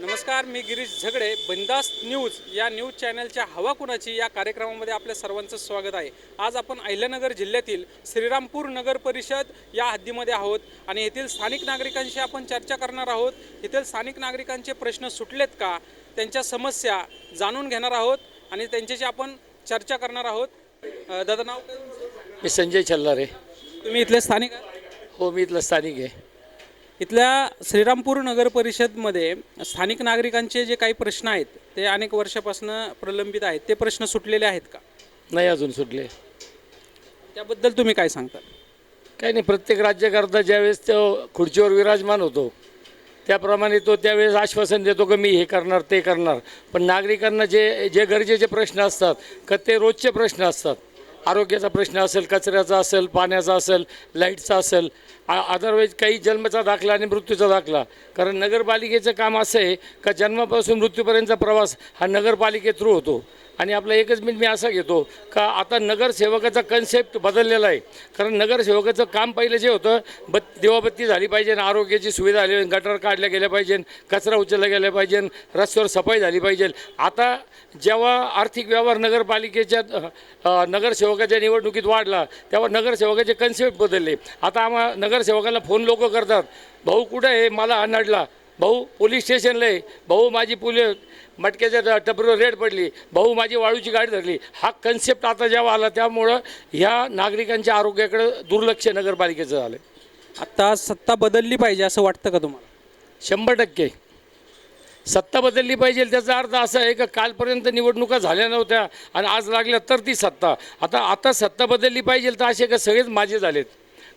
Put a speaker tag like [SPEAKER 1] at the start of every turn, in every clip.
[SPEAKER 1] नमस्कार मी गिरीश झगडे बिंदास्त न्यूज या न्यूज चॅनलच्या हवा कुणाची या कार्यक्रमामध्ये आपल्या सर्वांचं स्वागत आहे. आज आपण अहिल्यानगर जिल्ह्यातील श्रीरामपूर नगर परिषद या हद्दीमध्ये आहोत आणि येथील स्थानिक नागरिकांशी आपण चर्चा करणार आहोत. येथील स्थानिक नागरिकांचे प्रश्न सुटलेत का? त्यांच्या समस्या जाणून घेणार आहोत आणि त्यांच्याशी आपण चर्चा करणार आहोत. दादा नाव?
[SPEAKER 2] मी संजय छल्लारे.
[SPEAKER 1] तुम्ही इथले स्थानिक
[SPEAKER 2] हो मी इथलं स्थानिक आहे.
[SPEAKER 1] इथल्या श्रीरामपूर नगर परिषदमध्ये स्थानिक नागरिकांचे जे काही प्रश्न आहेत ते अनेक वर्षापासून प्रलंबित आहेत. ते प्रश्न सुटलेले आहेत का?
[SPEAKER 2] नाही अजून सुटले.
[SPEAKER 1] त्याबद्दल तुम्ही काय सांगता?
[SPEAKER 2] काही नाही प्रत्येक राज्यकर्ता ज्यावेळेस तो खुर्चीवर विराजमान होतो त्याप्रमाणे तो त्यावेळेस आश्वासन देतो की मी हे करणार ते करणार. पण नागरिकांना जे जे गरजेचे प्रश्न असतात का ते रोजचे प्रश्न असतात. आरोग्याचा प्रश्न असेल कचऱ्याचा असेल पाण्याचा असेल लाईटचा असेल अदरवाईज काही जन्मचा दाखला आणि मृत्यूचा दाखला. कारण नगरपालिकेचं काम असं आहे का जन्मापासून मृत्यूपर्यंतचा प्रवास हा नगरपालिके थ्रू होतो. आणि आपला एकच मिनिट मी असा घेतो का आता नगरसेवकाचा कन्सेप्ट बदललेला आहे. कारण नगरसेवकाचं काम पहिलं जे होतं बत् दिवाबत्ती झाली पाहिजे आरोग्याची सुविधा आली गटर काढल्या गेल्या पाहिजे कचरा उचलला गेला पाहिजे रस्त्यावर सफाई झाली पाहिजे. आता जेव्हा आर्थिक व्यवहार नगरपालिकेच्या नगरसेवकाच्या निवडणुकीत वाढला तेव्हा नगरसेवकाचे कन्सेप्ट बदलले. आता आम्हा नगर नगरसेवकाला फोन लोक करतात. भाऊ कुठं आहे? मला हा नडला भाऊ पोलीस स्टेशनला आहे. भाऊ माझी पोलीस मटक्याच्या टपरीवर रेड पडली. भाऊ माझी वाळूची गाडी धरली. हा कन्सेप्ट आता जेव्हा आला त्यामुळं ह्या नागरिकांच्या आरोग्याकडे दुर्लक्ष नगरपालिकेचं झालं
[SPEAKER 1] आता सत्ता बदलली पाहिजे असं वाटतं का तुम्हाला?
[SPEAKER 2] शंभर टक्के. सत्ता बदलली पाहिजे त्याचा अर्थ असा आहे का कालपर्यंत निवडणुका झाल्या नव्हत्या आणि आज लागल्या तर ती सत्ता. आता आता सत्ता बदलली पाहिजे तर असे का सगळेच माझे झालेत.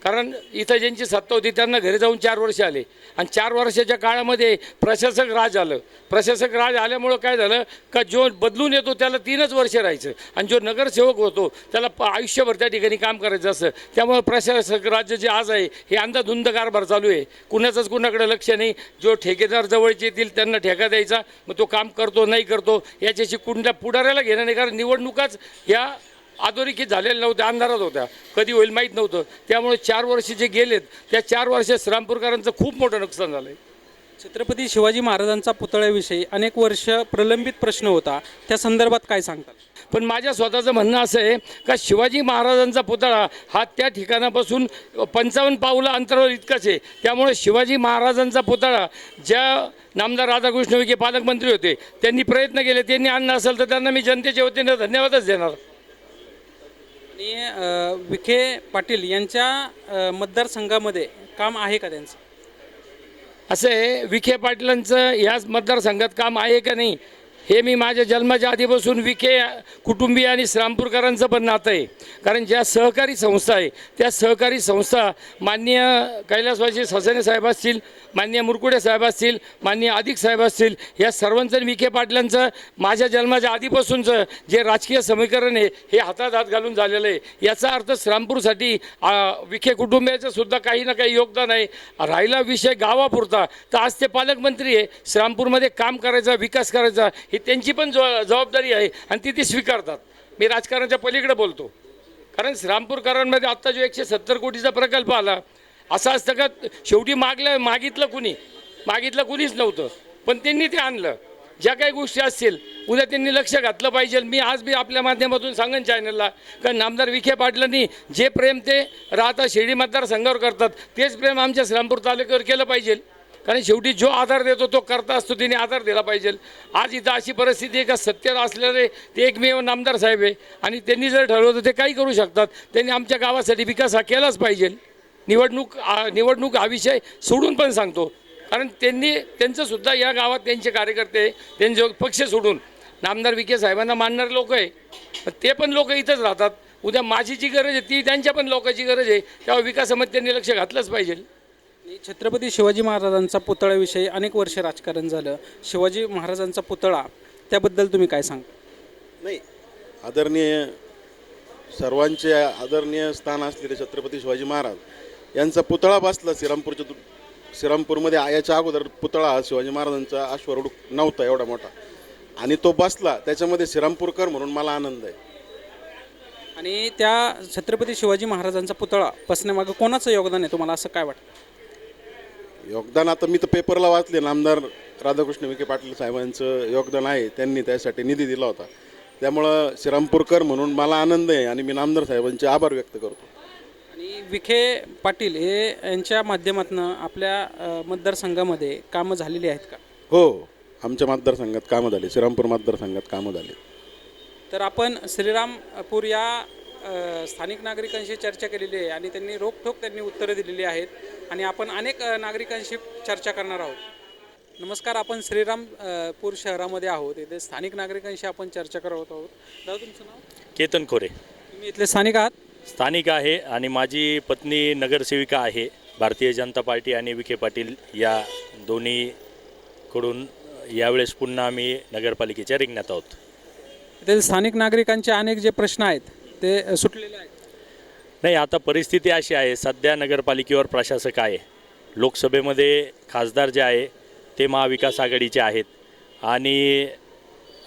[SPEAKER 2] कारण इथं ज्यांची सत्ता होती त्यांना घरी जाऊन चार वर्ष आले. आणि चार वर्षाच्या काळामध्ये प्रशासक राज आलं. प्रशासक राज आल्यामुळं काय झालं? का जो बदलून येतो त्याला तीनच वर्ष राहायचं. आणि जो नगरसेवक होतो त्याला प- आयुष्यभर त्या ठिकाणी काम करायचं असं. त्यामुळं प्रशासक राज्य जे आज आहे हे अंधाधुंद कारभार चालू आहे. कुणाचंच कुणाकडे लक्ष नाही. जो ठेकेदार जवळचे येतील त्यांना ठेका द्यायचा. मग तो काम करतो नाही करतो याच्याशी कुठल्या पुढाऱ्याला घेणं नाही. कारण निवडणुकाच या अधोरेखित झालेल्या नव्हत्या अंधारात होत्या. कधी होईल माहीत नव्हतं. त्यामुळे चार वर्ष जे गेलेत त्या चार वर्षात श्रामपूरकरांचं खूप मोठं नुकसान झालं आहे
[SPEAKER 1] छत्रपती शिवाजी महाराजांचा पुतळ्याविषयी अनेक वर्ष प्रलंबित प्रश्न होता. त्या संदर्भात काय सांगताल?
[SPEAKER 2] पण माझ्या स्वतःचं म्हणणं असं आहे का शिवाजी महाराजांचा पुतळा हा त्या ठिकाणापासून पंचावन्न पावलं अंतरावर इतकाच आहे. त्यामुळे शिवाजी महाराजांचा पुतळा ज्या नामदार राधाकृष्ण विखे पालकमंत्री होते त्यांनी प्रयत्न केले त्यांनी आणलं असेल तर त्यांना मी जनतेच्या वतीनं धन्यवादच देणार.
[SPEAKER 1] आणि विखे पाटील यांच्या मतदारसंघामध्ये काम आहे का त्यांचं?
[SPEAKER 2] असं आहे विखे पाटलांचं ह्याच मतदारसंघात काम आहे का नाही? हे मी माझ्या जन्माच्या आधीपासून विखे कुटुंबीय आणि श्रामपूरकरांचं पण नातं आहे. कारण ज्या सहकारी संस्था आहे त्या सहकारी संस्था माननीय कैलासवासी ससाने साहेब असतील मान्य मुरकुडे साहेब असतील मान्य अधिक साहेब असतील या सर्वांचं विखे पाटलांचं माझ्या जन्माच्या आधीपासूनचं जे राजकीय समीकरण आहे हे हातात हात घालून झालेलं आहे. याचा अर्थ श्रामपूरसाठी विखे कुटुंबियाचं सुद्धा काही ना काही योगदान आहे. राहिला विषय गावापुरता तर आज ते पालकमंत्री आहे. श्रामपूरमध्ये काम करायचा विकास करायचा ही त्यांची पण जवा- जबाबदारी आहे आणि ती ती स्वीकारतात. मी राजकारणाच्या पलीकडे बोलतो. कारण श्रामपूरकरांमध्ये आत्ता जो एकशे सत्तर कोटीचा प्रकल्प आला असा असतं का शेवटी मागलं मागितलं कुणी? मागितलं कुणीच नव्हतं. पण त्यांनी ते आणलं. ज्या काही गोष्टी असतील उद्या त्यांनी लक्ष घातलं पाहिजे. मी आज बी आपल्या माध्यमातून सांगेन चॅनलला कारण नामदार विखे पाटलांनी जे प्रेम ते राहता शिर्डी मतदारसंघावर करतात तेच प्रेम आमच्या श्रामपूर तालुक्यावर केलं पाहिजे. कारण शेवटी जो आधार देतो तो करता असतो तिने आधार दिला पाहिजे. आज इथं अशी परिस्थिती आहे का सत्तेत असलेले ते एकमेव नामदार साहेब आहे. आणि त्यांनी जर ठरवलं तर ते काही करू शकतात. त्यांनी आमच्या गावासाठी विकास हा केलाच पाहिजे. निवडणूक निवडणूक हा विषय सोडून पण सांगतो. कारण त्यांनी त्यांचंसुद्धा या गावात त्यांचे कार्यकर्ते त्यांचे पक्ष सोडून. नामदार विखे साहेबांना मानणारे लोक आहे. ते पण लोक इथंच राहतात. उद्या माझी जी गरज आहे ती त्यांच्या पण लोकांची गरज आहे. त्यावर विकासामध्ये त्यांनी लक्ष घातलंच पाहिजे.
[SPEAKER 1] छत्रपती शिवाजी महाराजांचा पुतळ्याविषयी अनेक वर्ष राजकारण झालं. शिवाजी महाराजांचा पुतळा त्याबद्दल तुम्ही काय सांगता?
[SPEAKER 3] नाही आदरणीय सर्वांचे आदरणीय स्थान असलेले छत्रपती शिवाजी महाराज यांचा पुतळा बसला श्रीरामपूरच्या श्रीरामपूरमध्ये याच्या अगोदर पुतळा हा शिवाजी महाराजांचा अश्वरूढ नव्हता एवढा मोठा. आणि तो बसला त्याच्यामध्ये श्रीरामपूरकर म्हणून मला आनंद आहे.
[SPEAKER 1] आणि त्या छत्रपती शिवाजी महाराजांचा पुतळा बसण्यामागं कोणाचं योगदान आहे तुम्हाला असं काय वाटतं?
[SPEAKER 3] योगदान आता मी तर पेपरला वाचले नामदार राधाकृष्ण विखे पाटील साहेबांचं योगदान आहे त्यांनी त्यासाठी निधी दिला होता. त्यामुळं श्रीरामपूरकर म्हणून मला आनंद आहे आणि मी नामदार साहेबांचे आभार व्यक्त करतो.
[SPEAKER 1] आणि विखे पाटील हे यांच्या माध्यमातून आपल्या मतदारसंघामध्ये कामं झालेली आहेत का?
[SPEAKER 3] हो आमच्या मतदारसंघात कामं झाली श्रीरामपूर मतदारसंघात कामं झाली.
[SPEAKER 1] तर आपण श्रीरामपूर या स्थानिक नागरिकांशी चर्चा केलेली आहे आणि त्यांनी रोखठोक त्यांनी उत्तरं दिलेली आहेत आणि आपण अनेक नागरिकांशी चर्चा करणार आहोत. नमस्कार आपण श्रीरामपूर शहरामध्ये आहोत. इथे स्थानिक नागरिकांशी आपण चर्चा करत आहोत. दादा तुमचं नाव?
[SPEAKER 4] केतन खोरे.
[SPEAKER 1] तुम्ही इथले स्थानिक आहात?
[SPEAKER 4] स्थानिक आहे आणि माझी पत्नी नगरसेविका आहे. भारतीय जनता पार्टी आणि विखे पाटील या दोन्हीकडून यावेळेस पुन्हा आम्ही नगरपालिकेच्या रिंगणात आहोत.
[SPEAKER 1] इथे स्थानिक नागरिकांचे अनेक जे प्रश्न आहेत ते सुटलेले आहेत?
[SPEAKER 4] नाही आता परिस्थिती अशी आहे सध्या नगरपालिकेवर प्रशासक आहे. लोकसभेमध्ये खासदार जे आहे ते महाविकास आघाडीचे आहेत आणि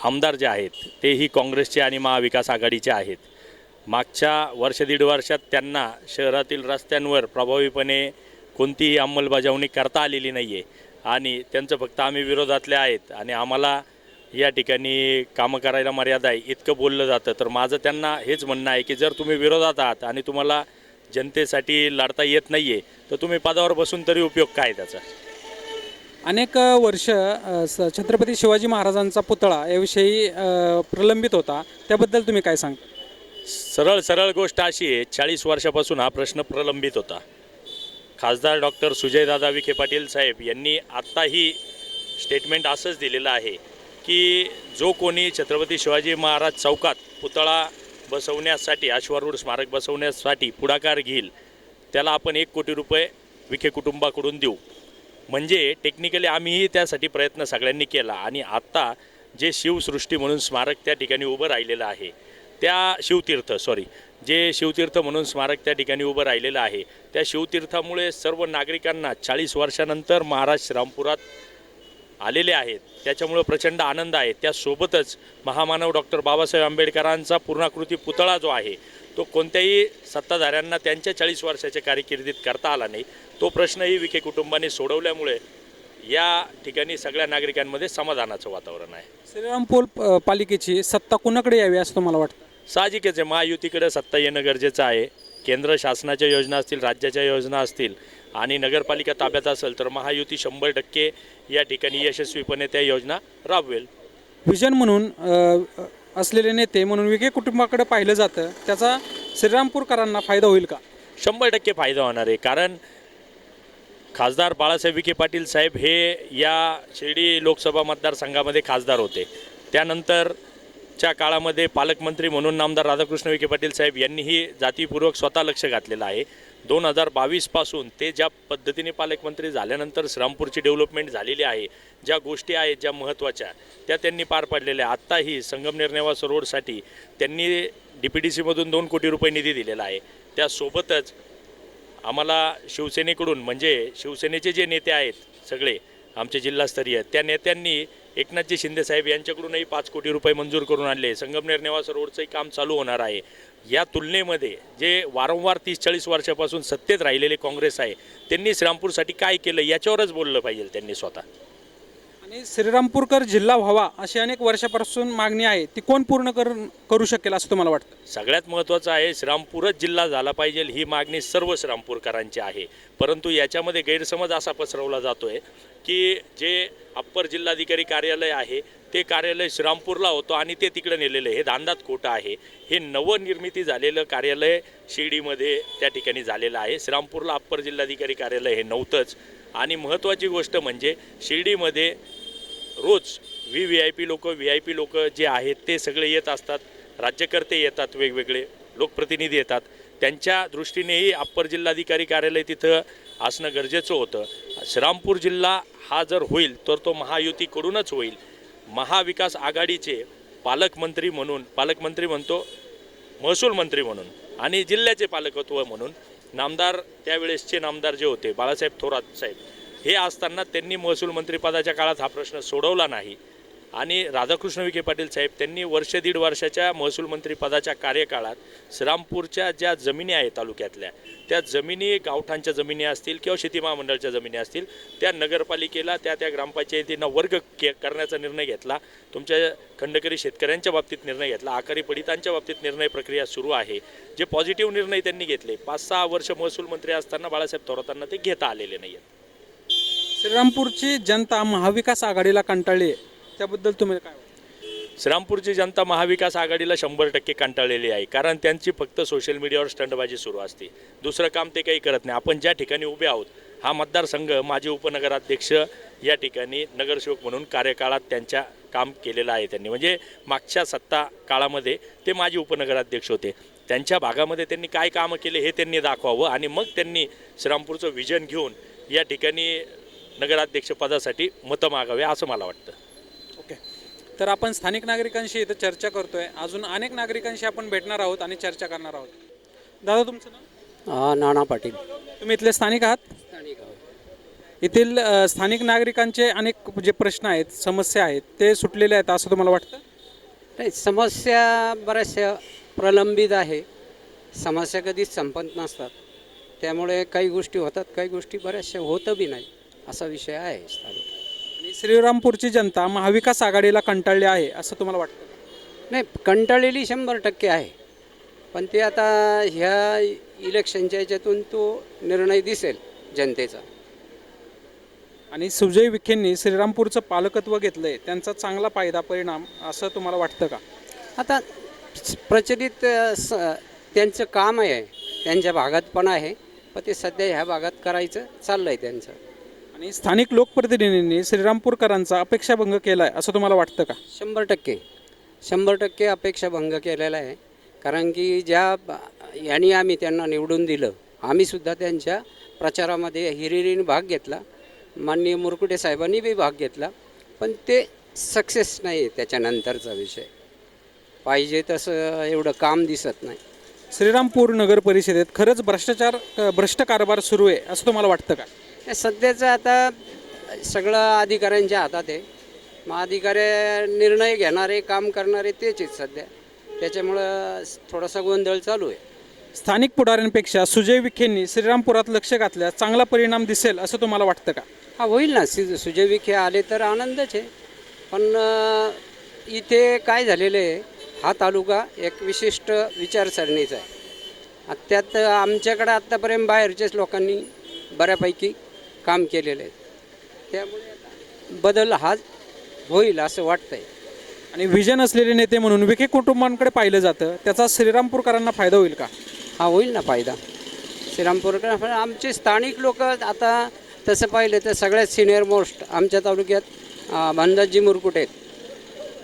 [SPEAKER 4] आमदार जे आहेत तेही काँग्रेसचे आणि महाविकास आघाडीचे आहेत. मागच्या वर्ष दीड वर्षात त्यांना शहरातील रस्त्यांवर प्रभावीपणे कोणतीही अंमलबजावणी करता आलेली नाही आहे आणि त्यांचं फक्त आम्ही विरोधातले आहेत आणि आम्हाला या ठिकाणी कामं करायला मर्यादा आहे. इतकं बोललं जातं. तर माझं त्यांना हेच म्हणणं आहे की जर तुम्ही विरोधात आहात आणि तुम्हाला जनतेसाठी लढता येत नाही आहे तर तुम्ही पदावर बसून तरी उपयोग काय त्याचा?
[SPEAKER 1] अनेक वर्ष स- छत्रपती शिवाजी महाराजांचा पुतळा याविषयी अ, प्रलंबित होता. त्याबद्दल तुम्ही काय सांगता
[SPEAKER 4] सरळ सरळ गोष्ट अशी आहे चाळीस वर्षापासून हा प्रश्न प्रलंबित होता. खासदार डॉक्टर सुजयदादा विखे पाटील साहेब यांनी आत्ताही स्टेटमेंट असंच दिलेलं आहे. की जो कोणी छत्रपती शिवाजी महाराज चौकात पुतळा बसवण्यासाठी अश्वारूढ स्मारक बसवण्यासाठी पुढाकार घेईल त्याला आपण एक कोटी रुपये विखे कुटुंबाकडून देऊ. म्हणजे टेक्निकली आम्हीही त्यासाठी प्रयत्न सगळ्यांनी केला आणि आत्ता जे शिवसृष्टी म्हणून स्मारक त्या ठिकाणी उभं राहिलेलं आहे त्या शिवतीर्थ सॉरी जे शिवतीर्थ म्हणून स्मारक त्या ठिकाणी उभं राहिलेलं आहे त्या शिवतीर्थामुळे सर्व नागरिकांना चाळीस वर्षानंतर महाराज श्रामपुरात आलेले आहेत. त्याच्यामुळं प्रचंड आनंद आहे. त्यासोबतच महामानव डॉक्टर बाबासाहेब आंबेडकरांचा पूर्णाकृती पुतळा जो आहे तो कोणत्याही सत्ताधाऱ्यांना त्यांच्या चाळीस वर्षाच्या कारकिर्दीत करता आला नाही. तो प्रश्नही विखे कुटुंबाने सोडवल्यामुळे या ठिकाणी सगळ्या नागरिकांमध्ये समाधानाचं वातावरण आहे.
[SPEAKER 1] श्रीरामपूर अ, पालिकेची सत्ता कुणाकडे यावी असं तुम्हाला वाटतं?
[SPEAKER 4] साहजिकच आहे. महायुतीकडे सत्ता येणं गरजेचं आहे. केंद्र शासनाच्या योजना असतील राज्याच्या योजना असतील आणि नगरपालिका ताब्यात असेल तर महायुती शंभर टक्के या ठिकाणी यशस्वीपणे त्या योजना राबवेल.
[SPEAKER 1] विजन म्हणून असलेले नेते म्हणून विखे कुटुंबाकडे पाहिलं जातं त्याचा श्रीरामपूरकरांना फायदा होईल का?
[SPEAKER 4] शंभर टक्के फायदा होणार आहे कारण खासदार बाळासाहेब विखे पाटील साहेब हे या शिर्डी लोकसभा मतदारसंघामध्ये खासदार होते. त्यानंतरच्या काळामध्ये पालकमंत्री म्हणून नामदार राधाकृष्ण विखे पाटील साहेब यांनीही जातीपूर्वक स्वतः लक्ष घातलेलं आहे. दोन हजार बावीसपासून ते ज्या पद्धतीने पालकमंत्री झाल्यानंतर श्रामपूरची डेव्हलपमेंट झालेली आहे ज्या गोष्टी आहेत ज्या महत्त्वाच्या त्या त्यांनी पार पाडलेल्या आत्ताही संगमनेर नेवास रोडसाठी त्यांनी डी पी डी सीमधून दोन कोटी रुपये निधी दिलेला आहे. त्यासोबतच आम्हाला शिवसेनेकडून म्हणजे शिवसेनेचे जे नेते आहेत सगळे आमचे जिल्हास्तरीय त्या नेत्यांनी एकनाथजी शिंदेसाहेब यांच्याकडूनही पाच कोटी रुपये मंजूर करून आणले. संगमनेर नेवास रोडचंही काम चालू होणार आहे. या तुलनेमध्ये जे वारंवार तीस चाळीस वर्षापासून सत्तेत राहिलेले काँग्रेस आहे त्यांनी श्रीरामपूरसाठी काय केलं याच्यावरच बोललं पाहिजे त्यांनी स्वतः.
[SPEAKER 1] आणि श्रीरामपूरकर जिल्हा व्हावा अशी अनेक वर्षापासून मागणी आहे ती कोण पूर्ण कर करू शकेल असं तुम्हाला वाटतं?
[SPEAKER 4] सगळ्यात महत्त्वाचं आहे श्रीरामपूरच जिल्हा झाला पाहिजे ही मागणी सर्व श्रीरामपूरकरांची आहे. परंतु याच्यामध्ये गैरसमज असा पसरवला जातो आहे की जे अप्पर जिल्हाधिकारी कार्यालय आहे ते कार्यालय श्रीरामपूरला होतं आणि ते तिकडे नेलेलं हे दांदात खोटं आहे. हे नवनिर्मिती झालेलं कार्यालय शिर्डीमध्ये त्या ठिकाणी झालेलं आहे. श्रीरामपूरला अप्पर जिल्हाधिकारी कार्यालय हे नव्हतंच. आणि महत्त्वाची गोष्ट म्हणजे शिर्डीमध्ये रोज व्ही व्ही आय पी लोक व्ही आय पी लोक जे आहेत ते सगळे येत असतात. राज्यकर्ते येतात वेगवेगळे लोकप्रतिनिधी येतात. त्यांच्या दृष्टीनेही अप्पर जिल्हाधिकारी कार्यालय तिथं असणं गरजेचं होतं. श्रीरामपूर जिल्हा हा जर होईल तर तो महायुतीकडूनच होईल. महाविकास आघाडीचे पालकमंत्री म्हणून पालकमंत्री म्हणतो महसूल मंत्री म्हणून आणि जिल्ह्याचे पालकत्व म्हणून नामदार त्यावेळेसचे नामदार जे होते बाळासाहेब थोरात साहेब हे असताना त्यांनी महसूल मंत्रिपदाच्या काळात हा प्रश्न सोडवला नाही. आणि राधाकृष्ण विखे पाटील साहेब त्यांनी वर्ष दीड वर्षाच्या महसूल मंत्रीपदाच्या कार्यकाळात श्रीरामपूरच्या ज्या जमिनी आहेत तालुक्यातल्या त्या जमिनी गावठांच्या जमिनी असतील किंवा शेती महामंडळाच्या जमिनी असतील त्या नगरपालिकेला त्या त्या ग्रामपंचायतींना वर्ग के करण्याचा निर्णय घेतला. तुमच्या खंडकरी शेतकऱ्यांच्या बाबतीत निर्णय घेतला. आकारी पडितांच्या बाबतीत निर्णय प्रक्रिया सुरू आहे. जे पॉझिटिव्ह निर्णय त्यांनी घेतले पाच सहा वर्ष महसूल मंत्री असताना बाळासाहेब थोरातांना ते घेता आलेले नाही आहेत
[SPEAKER 1] श्रीरामपूरची जनता महाविकास आघाडीला कंटाळली आहे. त्याबद्दल तुम्ही काय वाटतं?
[SPEAKER 4] श्रीरामपूरची जनता महाविकास आघाडीला शंभर टक्के कंटाळलेली आहे कारण त्यांची फक्त सोशल मीडियावर स्टंटबाजी सुरू असते. दुसरं काम ते काही करत नाही. आपण ज्या ठिकाणी उभे आहोत हा मतदारसंघ माजी उपनगराध्यक्ष या ठिकाणी नगरसेवक म्हणून कार्यकाळात त्यांच्या काम केलेलं आहे त्यांनी. म्हणजे मागच्या सत्ता काळामध्ये ते माजी उपनगराध्यक्ष होते. त्यांच्या भागामध्ये त्यांनी काय कामं केले हे त्यांनी दाखवावं आणि मग त्यांनी श्रीरामपूरचं विजन घेऊन या ठिकाणी नगराध्यक्षपदासाठी मतं मागावे असं मला वाटतं.
[SPEAKER 1] ओके. तर आपण स्थानिक नागरिकांशी इथं चर्चा करतोय. अजून अनेक नागरिकांशी आपण भेटणार आहोत आणि चर्चा करणार आहोत. दादा तुमचं नाव?
[SPEAKER 5] हा नाना पाटील.
[SPEAKER 1] तुम्ही इथले स्थानिक आहात? येथील अ, स्थानिक नागरिकांचे अनेक जे प्रश्न आहेत समस्या आहेत ते सुटलेले आहेत असं तुम्हाला वाटतं?
[SPEAKER 5] नाही समस्या बऱ्याचशा प्रलंबित आहे. समस्या कधीच संपत नसतात. त्यामुळे काही गोष्टी होतात काही गोष्टी बऱ्याचशा होतं बी नाही. असा विषय आहे तालुक्यात
[SPEAKER 1] आणि श्रीरामपूरची जनता महाविकास आघाडीला कंटाळली आहे असं तुम्हाला वाटतं? का?
[SPEAKER 5] नाही कंटाळलेली शंभर टक्के आहे. पण ते आता ह्या इलेक्शनच्या याच्यातून तो निर्णय दिसेल जनतेचा.
[SPEAKER 1] आणि सुजय विखेंनी श्रीरामपूरचं पालकत्व घेतलंय त्यांचा चांगला फायदा परिणाम असं तुम्हाला वाटतं का?
[SPEAKER 5] आता प्रचलित अ, स त्यांचं काम आहे त्यांच्या भागात पण आहे पण ते सध्या ह्या भागात करायचं चाललं आहे त्यांचं.
[SPEAKER 1] आणि स्थानिक लोकप्रतिनिधींनी श्रीरामपूरकरांचा अपेक्षाभंग केलाय असं तुम्हाला वाटतं का?
[SPEAKER 5] शंभर टक्के. शंभर टक्के अपेक्षा भंग केलेला आहे. कारण की ज्या यांनी आम्ही त्यांना निवडून दिलं आम्हीसुद्धा त्यांच्या प्रचारामध्ये हिरिरीने भाग घेतला. माननीय मुरकुटे साहेबांनी बी भाग घेतला. पण ते सक्सेस नाही आहे त्याच्यानंतरचा विषय. पाहिजे तसं एवढं काम दिसत नाही.
[SPEAKER 1] श्रीरामपूर नगर परिषदेत खरंच भ्रष्टाचार भ्रष्ट कारभार सुरू आहे असं तुम्हाला वाटतं का?
[SPEAKER 5] सध्याचं आता सगळं अधिकाऱ्यांच्या हातात आहे. मग अधिकारी निर्णय घेणारे काम करणारे तेच आहेत सध्या. त्याच्यामुळं थोडासा गोंधळ चालू आहे.
[SPEAKER 1] स्थानिक पुढाऱ्यांपेक्षा सुजय विखेंनी श्रीरामपुरात लक्ष घातल्यास चांगला परिणाम दिसेल असं तुम्हाला वाटतं का?
[SPEAKER 5] हा होईल ना. सु सुजय विखे आले तर आनंदच आहे. पण अं, इथे काय झालेलं आहे हा तालुका एक विशिष्ट विचारसरणीचा आहे. आ- त्यात आमच्याकडे आत्तापर्यंत बाहेरच्याच लोकांनी बऱ्यापैकी काम केलेलं आहे. त्यामुळे बदल हा होईल असं वाटतंय.
[SPEAKER 1] आणि विजन असलेले नेते म्हणून विखे कुटुंबांकडे पाहिलं जातं त्याचा श्रीरामपूरकरांना फायदा होईल का?
[SPEAKER 5] हा होईल ना फायदा. श्रीरामपूरकर पण आमचे स्थानिक लोक आता तसं पाहिलं तर सगळ्यात सिनियर मोस्ट आमच्या तालुक्यात भानदासजी मुरकुटे आहेत.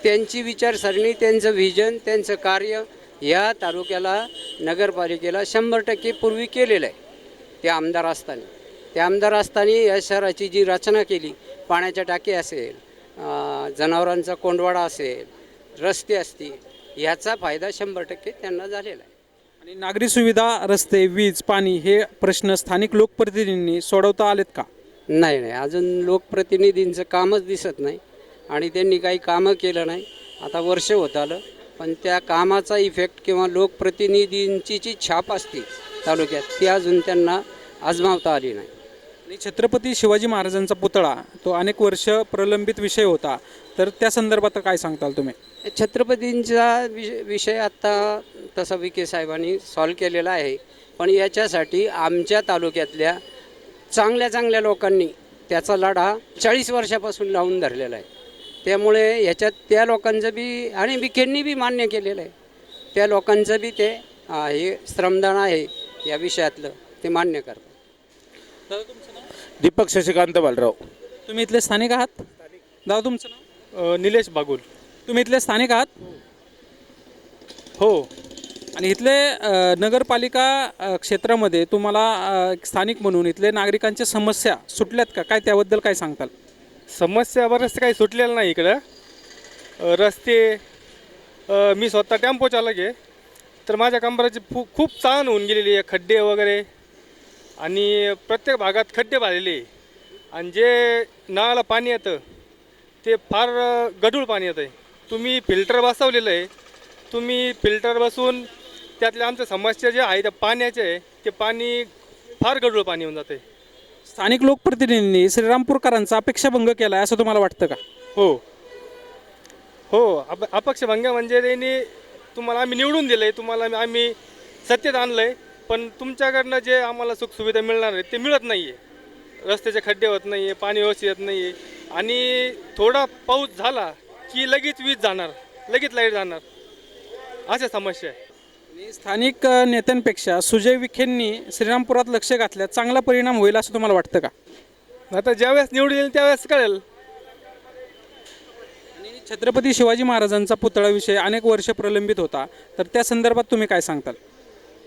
[SPEAKER 5] त्यांची विचारसरणी त्यांचं व्हिजन त्यांचं कार्य या तालुक्याला नगरपालिकेला शंभर टक्के पूर्वी केलेलं आहे. ते आमदार असताना. ते आमदार असताना या शहराची जी रचना केली पाण्याच्या टाकी असेल जनावरांचा कोंडवाडा असेल रस्ते असतील ह्याचा फायदा शंभर टक्के त्यांना झालेला आहे.
[SPEAKER 1] आणि नागरी सुविधा रस्ते वीज पाणी हे प्रश्न स्थानिक लोकप्रतिनिधींनी सोडवता आलेत का?
[SPEAKER 5] नाही नाही. अजून लोकप्रतिनिधींचं कामच दिसत नाही आणि त्यांनी काही कामं केलं नाही. आता वर्ष होत आलं पण त्या कामाचा इफेक्ट किंवा लोकप्रतिनिधींची जी छाप असते तालुक्यात ती अजून त्यांना आजमावता आली नाही.
[SPEAKER 1] आणि छत्रपती शिवाजी महाराजांचा पुतळा तो अनेक वर्ष प्रलंबित विषय होता. तर त्या संदर्भात काय सांगताल तुम्ही?
[SPEAKER 5] छत्रपतींचा विषय विषय आत्ता तसा विखे साहेबांनी सॉल्व केलेला आहे. पण याच्यासाठी आमच्या तालुक्यातल्या चांगल्या चांगल्या लोकांनी त्याचा लढा चाळीस वर्षापासून लावून धरलेला आहे. त्यामुळे ह्याच्यात त्या लोकांचं बी आणि विखेंनी बी मान्य केलेलं आहे. त्या लोकांचं बी ते हे श्रमदान आहे या विषयातलं ते मान्य करतात.
[SPEAKER 6] दीपक शशिकांत बालराव.
[SPEAKER 1] तुम्ही इथले स्थानिक आहात? दादा तुमचं नाव?
[SPEAKER 6] निलेश बागुल.
[SPEAKER 1] तुम्ही इथले स्थानिक आहात?
[SPEAKER 6] हो.
[SPEAKER 1] आणि इथले अ, नगरपालिका अ, क्षेत्रामध्ये तुम्हाला अ, स्थानिक म्हणून इथले नागरिकांच्या समस्या सुटल्यात का? काय त्याबद्दल काय सांगताल?
[SPEAKER 6] समस्या बरंच काही सुटलेलं नाही इकडं. अ, रस्ते अ, मी स्वतः टेम्पो चालक आहे. तर माझ्या कंबराची फू खूप चाण होऊन गेलेली आहे. खड्डे वगैरे आणि प्रत्येक भागात खड्डे भरलेले. आणि जे नळाला पाणी येतं ते फार गढूळ पाणी येतं आहे तुम्ही फिल्टर बसवलेलं आहे. तुम्ही फिल्टर बसून त्यातल्या आमच्या समस्या जे आहे त्या पाण्याचे आहे ते पाणी फार गढूळ पाणी येऊन जाते
[SPEAKER 1] स्थानिक लोकप्रतिनिधींनी श्रीरामपूरकरांचा अपेक्षाभंग केला आहे असं तुम्हाला वाटतं का?
[SPEAKER 6] हो. हो अप अपक्षभंग म्हणजे त्यांनी तुम्हाला आम्ही निवडून दिलं आहे तुम्हाला आम्ही- आम्ही सत्तेत आणलं आहे पण तुमच्याकडनं जे आम्हाला सुखसुविधा मिळणार आहे ते मिळत नाही आहे रस्त्याचे खड्डे होत नाही आहे पाणी व्यवस्थित येत नाही आहे आणि थोडा पाऊस झाला की लगेच वीज जाणार लगेच लाइट जाणार. अशा समस्या आहे.
[SPEAKER 1] स्थानिक नेत्यांपेक्षा सुजय विखेंनी श्रीरामपुरात लक्ष घातल्यास चांगला परिणाम होईल असं तुम्हाला वाटतं का?
[SPEAKER 6] आता ज्यावेळेस निवडून येईल त्यावेळेस कळेल.
[SPEAKER 1] आणि छत्रपती शिवाजी महाराजांचा पुतळा विषय अनेक वर्ष प्रलंबित होता. तर त्या संदर्भात तुम्ही काय सांगताल?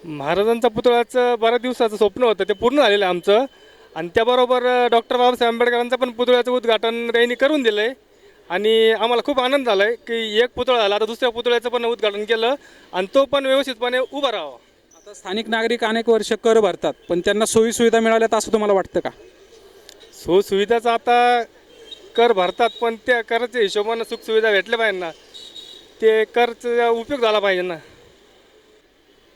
[SPEAKER 6] महाराजांचा पुतळ्याचं बऱ्याच दिवसाचं स्वप्न होतं ते पूर्ण झालेलं आहे आमचं. आणि त्याबरोबर डॉक्टर बाबासाहेब आंबेडकरांचं पण पुतळ्याचं उद्घाटन त्यांनी करून दिलं आहे आणि आम्हाला खूप आनंद झाला आहे की एक पुतळा झाला आता दुसऱ्या पुतळ्याचं पण उद्घाटन केलं आणि तो पण व्यवस्थितपणे उभा राहावा.
[SPEAKER 1] आता स्थानिक नागरिक अनेक वर्ष कर भरतात पण त्यांना सोयी सुविधा मिळाल्यात असं तुम्हाला वाटतं का?
[SPEAKER 6] सुखसुविधाचा आता कर भरतात पण त्या कराच्या हिशोबानं सुखसुविधा भेटल्या पाहिजे ना. ते करचा उपयोग झाला पाहिजे ना.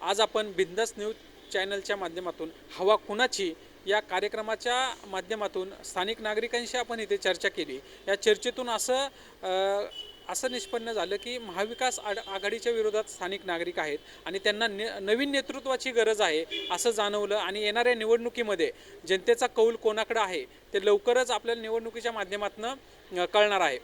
[SPEAKER 1] आज आपण बिंदास न्यूज चॅनलच्या माध्यमातून हवा कुणाची या कार्यक्रमाच्या माध्यमातून स्थानिक नागरिकांशी आपण इथे चर्चा केली. या चर्चेतून असं असं निष्पन्न झालं की महाविकास आड आघाडीच्या विरोधात स्थानिक नागरिक आहेत आणि त्यांना ने नवीन नेतृत्वाची गरज आहे असं जाणवलं आणि येणाऱ्या निवडणुकीमध्ये जनतेचा कौल कोणाकडं आहे ते लवकरच आपल्याला निवडणुकीच्या माध्यमातून कळणार आहे.